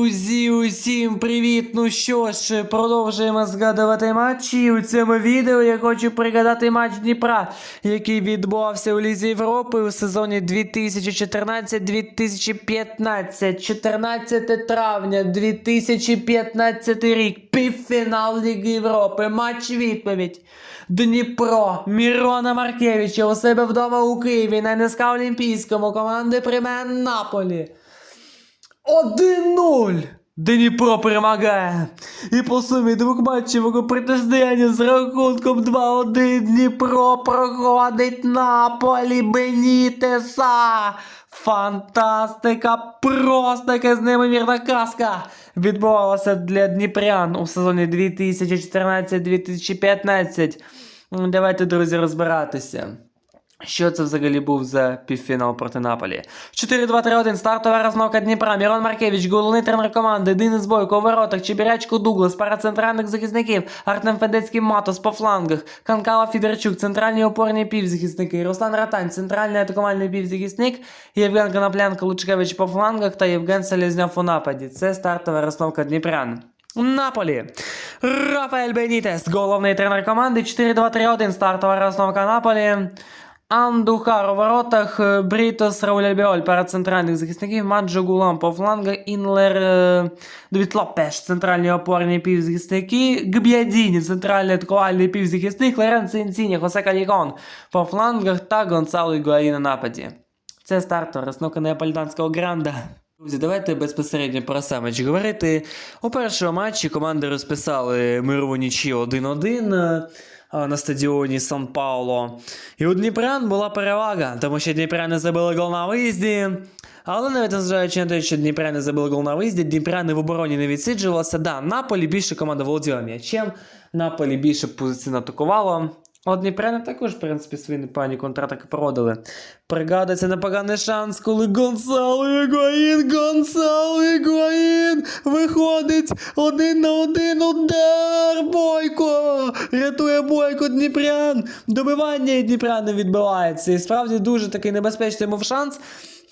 Друзі, усім привіт! Ну що ж, продовжуємо згадувати матчі. У цьому відео я хочу пригадати матч Дніпра, який відбувався у Лізі Європи у сезоні 2014-2015. 14 травня 2015 рік. Півфінал Ліги Європи. Матч відповідь. Дніпро, Мірона Маркевича у себе вдома у Києві на НСК Олімпійському команди прийме Наполі. 1-0! Дніпро перемагає. І по сумі двох матчевого протистояння з рахунком 2-1 Дніпро проходить Наполі Бенітеса. Фантастика! Просто якась неймовірна казка відбувалася для Дніпрян у сезоні 2014-2015. Давайте, друзі, розбиратися. Що це взагалі був за півфінал проти Наполі? 4-2-3-1, стартова розновка Дніпра, Мірон Маркевич, головний тренер команди, Денис Бойко у воротах, Чебірячко Дуглас, пара центральних захисників, Артем Федецький Матос по флангах, Канкала Фідерчук, центральні опорні півзахисники, Руслан Ратань, центральний атакувальний півзахисник, Євген Коноплянка Лучкевич по флангах та Євген Селезньов у нападі. Це стартова розновка Дніпрян. Наполі. Рафаель Бенітес, головний тренер команди. 4-2-3-1. Стартова розновка Наполі. Андухар у воротах, е, Брітос, Рауль Альбіоль, пара центральних захисників, Маджо Гулам по флангах, Інлер, е, Давід Лопеш, центральні опорні півзахисники, Гб'ядіні, центральний атакувальний півзахисник, Лоренцо Інсіні, Хосе Калікон по флангах та Гонсало Ігуаї на нападі. Це стартова розновка неаполітанського гранда. Друзі, давайте безпосередньо про сам матч говорити. У першому матчі команди розписали мирову нічі 1-1 е, а, на стадіоні Сан Пауло. І у Дніпрян була перевага, тому що Дніпряни забили гол на виїзді. Але навіть незважаючи на те, що Дніпряни забили гол на виїзді, Дніпряни в обороні не відсиджувалися. Да, Наполі більше команда володіла м'ячем, Наполі більше позиційно атакувало. А От Дніпряни також, в принципі, свої непогані контратаки проводили. Пригадується непоганий шанс, коли Гонсало Ігуаїн, Гонсало Ігуаїн виходить один на один удар. Бойко! Рятує Бойко Дніпрян. Добивання і Дніпрян не відбивається. І справді дуже такий небезпечний був шанс.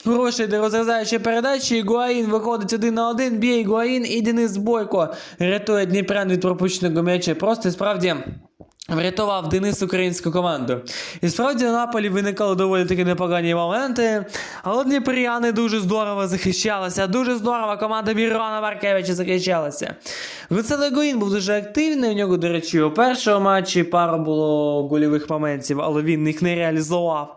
Хороший де розрізаючі передачі, Ігуаїн виходить один на один, б'є Ігуаїн і Денис Бойко рятує Дніпрян від пропущеного м'яча. Просто і справді. Врятував Денис українську команду. І справді у Наполі виникали доволі таки непогані моменти. Але Дніпряни дуже здорово захищалися. Дуже здорово команда Мірона Маркевича захищалася. Гуцеле Гуїн був дуже активний. У нього, до речі, у першому матчі пару було гольових моментів, але він їх не реалізував.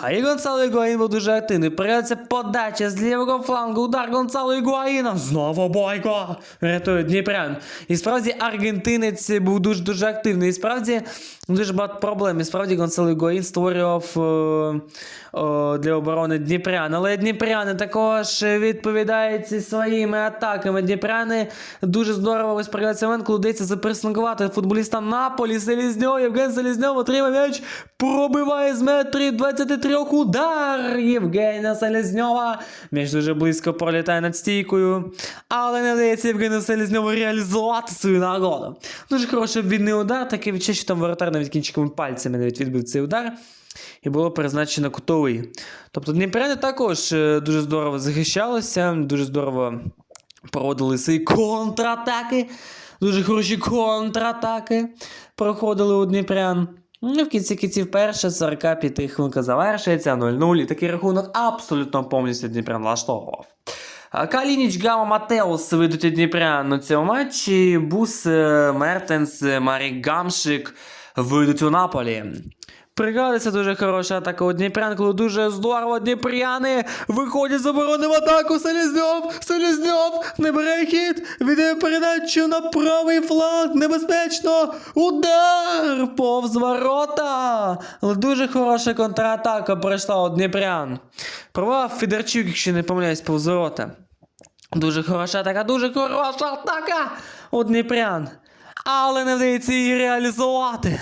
А і Гонсало Ігуаїн був дуже активний. Передається подача з лівого флангу. Удар Гонсало Ігуаїна. Знову бойко. Рятує Дніпрян. І справді аргентинець був дуже дуже активний. І справді дуже багато проблем. І справді Гонсало Ігуаїн створював е, е, для оборони Дніпрян. Але Дніпряни також відповідають своїми атаками. Дніпряни дуже здорово ось момент, коли вдається запресингувати футболіста Наполі Селізньов. Євген Селізньов отримав м'яч, пробиває з метрів 23 удар Євгена Селезньова. М'яч дуже близько пролітає над стійкою, але не вдається Євгену Селезньову реалізувати свою нагоду. Дуже хороший обвідний удар, такий відчуття, що там воротар навіть кінчиками пальцями навіть відбив цей удар. І було призначено кутовий. Тобто Дніпряни також е, дуже здорово захищалися, дуже здорово проводили свої контратаки. Дуже хороші контратаки проходили у Дніпрян. Ну, в кінці кінців перша 45 хвилинка завершується 0-0. І такий рахунок абсолютно повністю Дніпрян влаштовував. Калініч, Гама, Матеус ведуть у Дніпрян у цьому матчі. Бус, е, Мертенс, е, Марік Гамшик вийдуть у Наполі. Пригадується дуже хороша атака у Дніпрян, коли дуже здорово Дніпряни виходять з оборони в атаку. Селізньов, Селізньов, не бере хід, віддає передачу на правий фланг, небезпечно, удар повз ворота. Але дуже хороша контратака пройшла у Дніпрян. Провав Федорчук, якщо не помиляюсь, повз ворота. Дуже хороша атака, дуже хороша атака у Дніпрян. Але не вдається її реалізувати.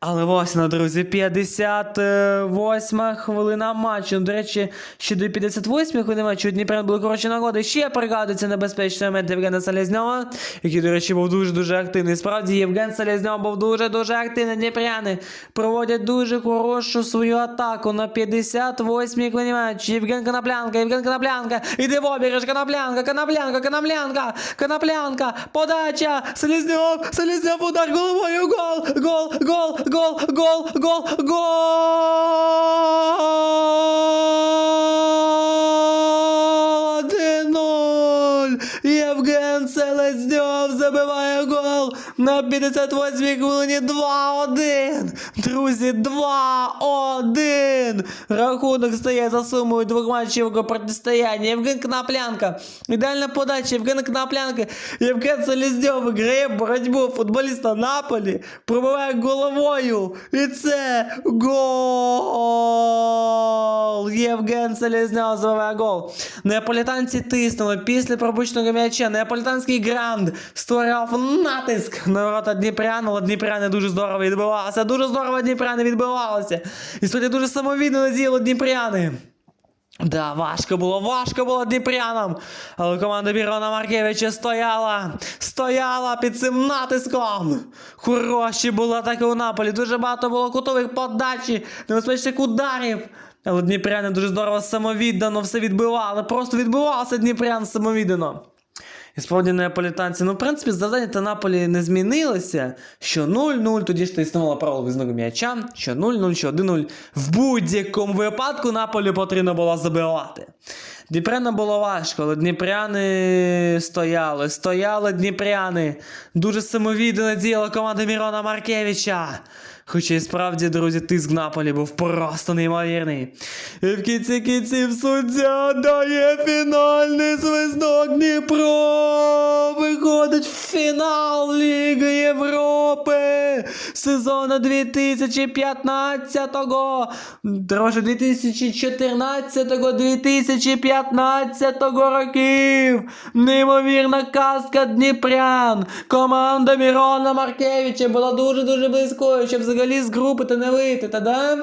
Але ось вона, друзі, 58 хвилина матчу. До речі, ще до 58 хвилини матчу Дніпрян були коротші нагоди. Ще пригадується небезпечний момент Євгена Селезньова, який, до речі, був дуже-дуже активний. Справді, Євген Селезньов був дуже-дуже активний. Дніпряни проводять дуже хорошу свою атаку на 58 хвилині матчу. Євген Коноплянка, Євген Коноплянка. Іде в обіграш, Коноплянка, Коноплянка, Коноплянка, Коноплянка, подача, Селезньов, Селезньов, удар головою, гол, гол, гол, гол, гол, гол, гол! на 58-й хвилині 2-1! Друзі, 2-1! Рахунок стає за сумою двох матчів протистояння. Євген Кнаплянка. Ідеальна подача Євгена Кнаплянки. Євген Селезньов виграє боротьбу футболіста Наполі. Пробиває головою. І це гол! Євген Селезньов забиває гол. Неаполітанці тиснули після пропущеного м'яча. Неаполітанський гранд створював натиск на ворота Дніпрян, але Дніпряни дуже здорово відбивалися. Дуже здорово Дніпряни відбивалися. І сьогодні дуже самовідно надіяли Дніпряни. Да, важко було, важко було Дніпрянам. Але команда Бірона Маркевича стояла, стояла під цим натиском. Хороші були атаки у Наполі. Дуже багато було кутових подачі, небезпечних ударів. Але Дніпряни дуже здорово самовіддано все відбивали. Просто відбивався Дніпрян самовіддано. І справді неаполітанці, ну, в принципі, завдання та Наполі не змінилося. Що 0-0, тоді ж то існувало правило візного м'яча, що 0-0, що 1-0. В будь-якому випадку Наполі потрібно було забивати. Дніпрянам було важко, але дніпряни стояли, стояли дніпряни. Дуже самовіддано діяла команда Мірона Маркевича. Хоча і справді, друзі, тиск Наполі був просто неймовірний. І в кінці кінців суддя дає фінальний свисток Дніпро. Виходить в фінал Ліги Європи сезону 2015-го. Дороже 2014-2015 років. Неймовірна казка Дніпрян. Команда Мірона Маркевича була дуже-дуже близькою, щоб взагалі з групи та не вийти, та да?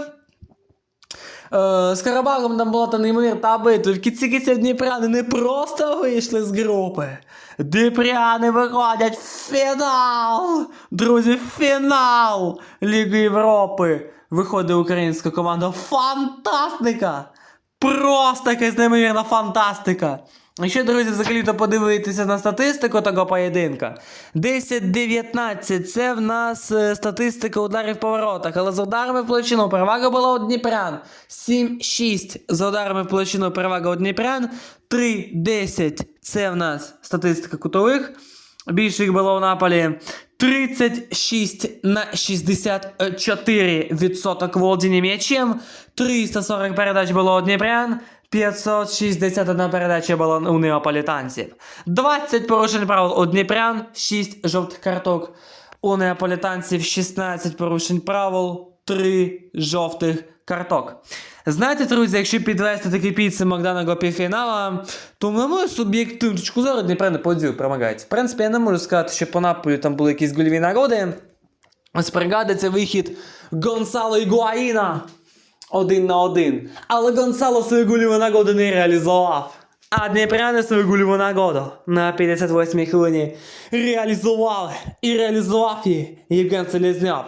Е, з Карабахом там була та неймовірна битва. В кінці кінців Дніпряни не просто вийшли з групи. Дніпряни виходять в фінал! Друзі, фінал Ліги Європи. Виходить українська команда. Фантастика! Просто якась неймовірна фантастика. Ще, друзі, взагалі то подивитися на статистику того поєдинка. 10-19 це в нас е, статистика ударів по воротах, але з ударами в площину перевага була у Дніпрян. 7-6 за ударами в площину перевага у Дніпрян. 3-10 це в нас статистика кутових. Більше їх було в Наполі. 36 на 64 відсоток володіння м'ячем. 340 передач було у Дніпрян. 561 передача була у неаполітанців. 20 порушень правил у Дніпрян, 6 жовтих карток. У неаполітанців 16 порушень правил, 3 жовтих карток. Знаєте, друзі, якщо підвести такий підсумок даного півфінала, то на мою суб'єктивну точку зору Дніпро не подію перемагають. В принципі, я не можу сказати, що по Наполю там були якісь гольові нагоди. Ось пригадується вихід Гонсало Ігуаїна один на один. Але Гонсало свою гольову нагоду не реалізував. А Дніпряни свою гольову нагоду на 58-й хвилині реалізували. І реалізував її Євген Селезньов.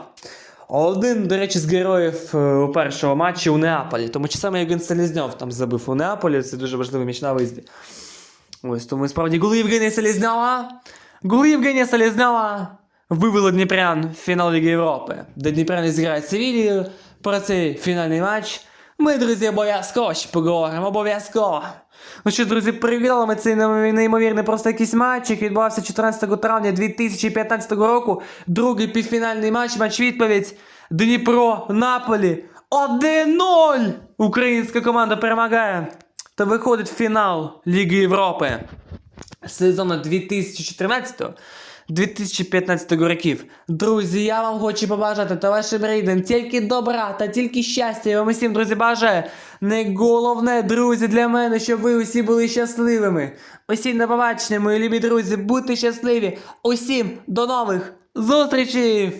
Один, до речі, з героїв е, у першого матчі у Неаполі. Тому чи саме Євген Селізньов там забив у Неаполі. Це дуже важливий м'яч на виїзді. Ось тому справді Гули Євгенія Селізньова. Гули Євгенія Селізньова вивели Дніпрян в фінал Ліги Європи, де Дніпрян зіграє Севілію про цей фінальний матч. Ми, друзі, обов'язково ще поговоримо, обов'язково. Ну що, друзі, привітали ми цей неймовірний просто якийсь матч, який відбувався 14 травня 2015 року. Другий півфінальний матч, матч відповідь. Дніпро, Наполі. 1-0! Українська команда перемагає та виходить в фінал Ліги Європи сезону 2014-2015 років. Друзі, я вам хочу побажати та вашим рідним тільки добра та тільки щастя. Я вам усім, друзі, бажаю. Не головне, друзі, для мене, щоб ви усі були щасливими. Усім на побачення, мої любі друзі, будьте щасливі. Усім до нових зустрічей!